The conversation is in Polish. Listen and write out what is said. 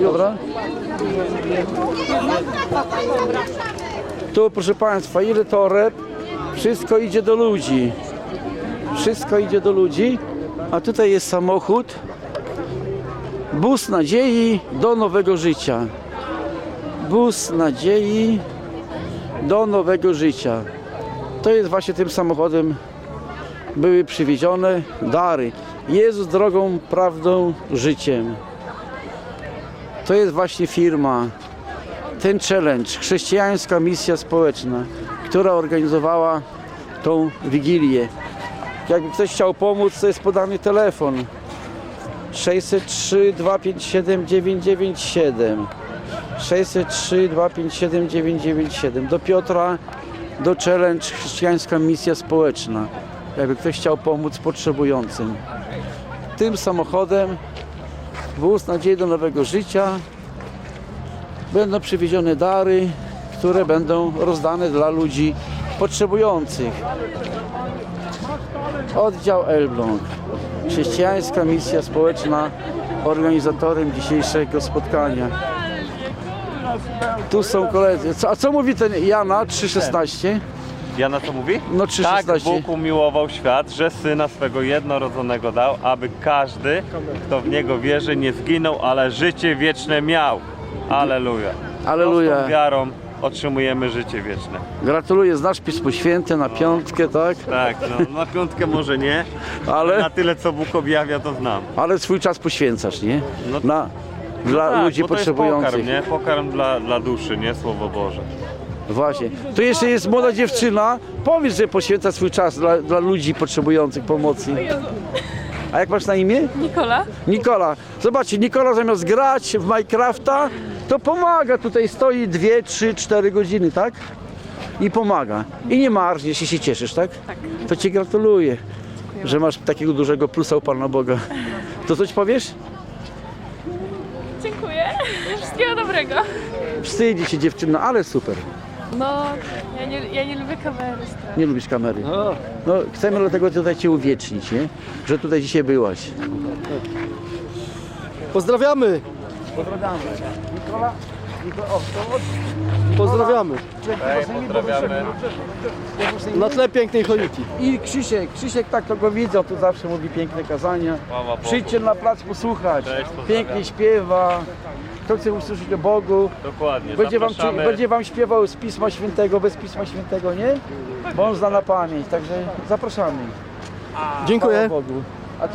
Dobra. Tu proszę Państwa, ile toreb, wszystko idzie do ludzi. Wszystko idzie do ludzi, a tutaj jest samochód. Bus nadziei do nowego życia. Bus nadziei do nowego życia. To jest właśnie tym samochodem były przywiezione dary. Jezus drogą, prawdą, życiem. To jest właśnie firma, ten challenge, chrześcijańska misja społeczna, która organizowała tą wigilię. Jakby ktoś chciał pomóc, to jest podany telefon 603 257 997 603 257 997 do Piotra do challenge chrześcijańska misja społeczna. Jakby ktoś chciał pomóc potrzebującym. Tym samochodem wóz nadziei do nowego życia będą przywiezione dary, które będą rozdane dla ludzi potrzebujących. Oddział Elbląg. Chrześcijańska misja społeczna organizatorem dzisiejszego spotkania. Tu są koledzy. Co, a co mówi ten Jana 316? Jana co mówi? No Tak 316. Bóg umiłował świat, że Syna swego jednorodzonego dał, aby każdy, kto w Niego wierzy, nie zginął, ale życie wieczne miał. Aleluja. Aleluja. Prostą wiarą otrzymujemy życie wieczne. Gratuluję, znasz Pismo Święte na piątkę, tak? Tak, no, na piątkę może nie, Ale, na tyle co Bóg objawia to znam. ale swój czas poświęcasz, nie? No- Na, dla tak, ludzi bo to jest potrzebujących. pokarm, nie? Pokarm dla, dla duszy, nie? Słowo Boże. Właśnie. Tu jeszcze jest młoda dziewczyna. Powiedz, że poświęca swój czas dla, dla ludzi potrzebujących pomocy. A jak masz na imię? Nikola? Nikola. Zobaczcie, Nikola zamiast grać w Minecrafta, to pomaga. Tutaj stoi 2, 3, 4 godziny, tak? I pomaga. I nie marzniesz i się cieszysz, tak? Tak. To ci gratuluję, że masz takiego dużego plusa u Pana Boga. To coś powiesz? Dziękuję. Wszystkiego dobrego. Wstydzi się dziewczyna, ale super. No, ja nie, ja nie lubię kamery strasznie. Nie lubisz kamery. No, chcemy dlatego tutaj Cię uwiecznić, nie? że tutaj dzisiaj byłaś. Pozdrawiamy! Pozdrawiamy. Nikola? Nikola o, to od... Pozdrawiamy! pozdrawiamy. Na tle pięknej choniki. I Krzysiek, Krzysiek tak to go widzę, tu zawsze mówi piękne kazania. Chwała Bogu. Przyjdźcie na plac posłuchać. Cześć, pozdrawiam. Pięknie śpiewa. Kto chce usłyszeć o Bogu, Dokładnie, będzie wam, zapraszamy. będzie wam śpiewał z Pisma Świętego, bez Pisma Świętego, nie? Bo on zna na pamięć, także zapraszamy. Dziękuję. Chwała Bogu.